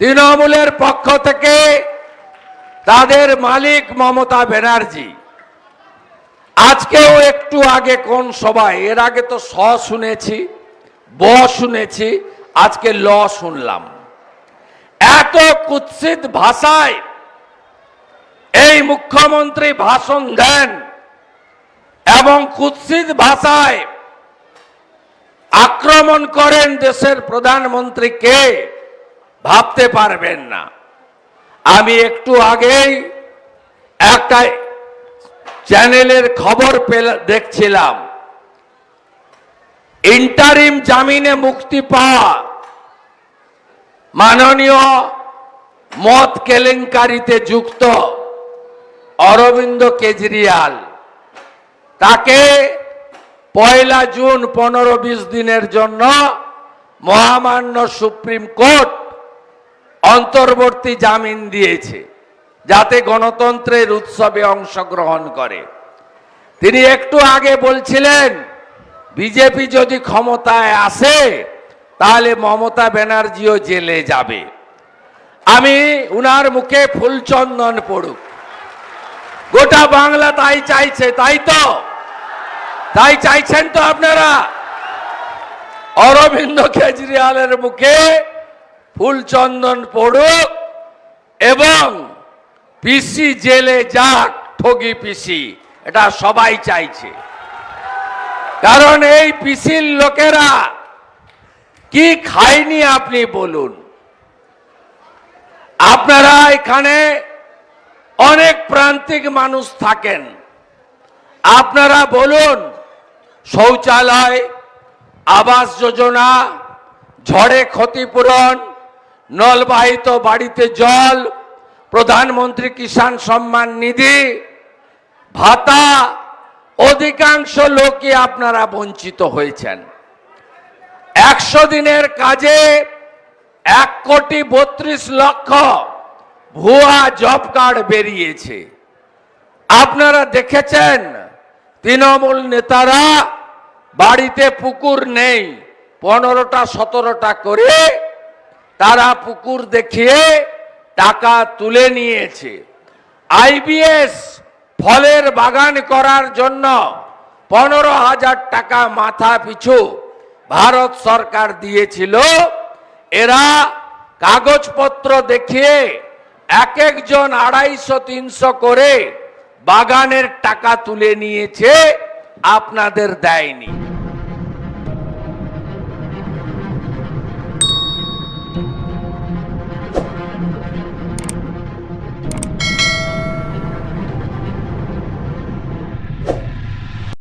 তৃণমূলের পক্ষ থেকে তাদের মালিক মমতা ব্যানার্জি। আজকেও একটু আগে কোন সভায়, এর আগে তো স শুনেছি, ব শুনেছি, আজকে ল শুনলাম। এত কুৎসিত ভাষায় এই মুখ্যমন্ত্রী ভাষণ দেন এবং কুৎসিত ভাষায় আক্রমণ করেন দেশের প্রধানমন্ত্রীকে ভাবতে পারবেন না। আমি একটু আগেই একটা চ্যানেলের খবর দেখছিলাম। ইন্টারিম জামিনে মুক্তি পাওয়া মাননীয় মত কেলেঙ্কারিতে যুক্ত অরবিন্দ কেজরিয়াল। তাকে পয়লা জুন পনেরো বিশ দিনের জন্য মহামান্য সুপ্রিম কোর্ট অন্তর্বর্তী জামিন দিয়েছে, যাতে গণতন্ত্রের উৎসবে অংশগ্রহণ করে। তিনি একটু আগে বলছিলেন, বিজেপি যদি ক্ষমতায় আসে, তাহলে মমতা ব্যানার্জিও জেলে যাবে। আমি উনার মুখে ফুলচন্দন পড়ুক। গোটা বাংলা তাই চাইছে, তাই তো? তাই চাইছেন তো আপনারা? অরবিন্দ কেজরিওয়ালের মুখে ফুলচন্দন পড়ুক এবং পিসি জেলে যাক, ঠগি পিসি এটা সবাই চাইছে। কারণ এই পিসির লোকেরা কি খায়নি আপনি বলুন। আপনারা এখানে অনেক প্রান্তিক মানুষ থাকেন। আপনারা বলুন, শৌচালয়, আবাস যোজনা, ঝড়ে ক্ষতিপূরণ নলবাহিত বাড়িতে জল, প্রধানমন্ত্রী কিষাণ সম্মান নিধি, ভাতা, অধিকাংশ লোকই আপনারা বঞ্চিত হয়েছেন। একশো দিনের কাজে এক কোটি বত্রিশ লক্ষ ভুয়া জব কার্ড বেরিয়েছে। আপনারা দেখেছেন, তৃণমূল নেতারা বাড়িতে পুকুর নেই, পনেরোটা, সতেরোটা করে তারা পুকুর দেখিয়ে টাকা তুলে নিয়েছে। আইবিএস ফলের বাগান করার জন্য পনেরো হাজার টাকা মাথা পিছু ভারত সরকার দিয়েছিল। এরা কাগজপত্র দেখিয়ে এক একজন আড়াইশো, তিনশো করে বাগানের টাকা তুলে নিয়েছে, আপনাদের দেয়নি।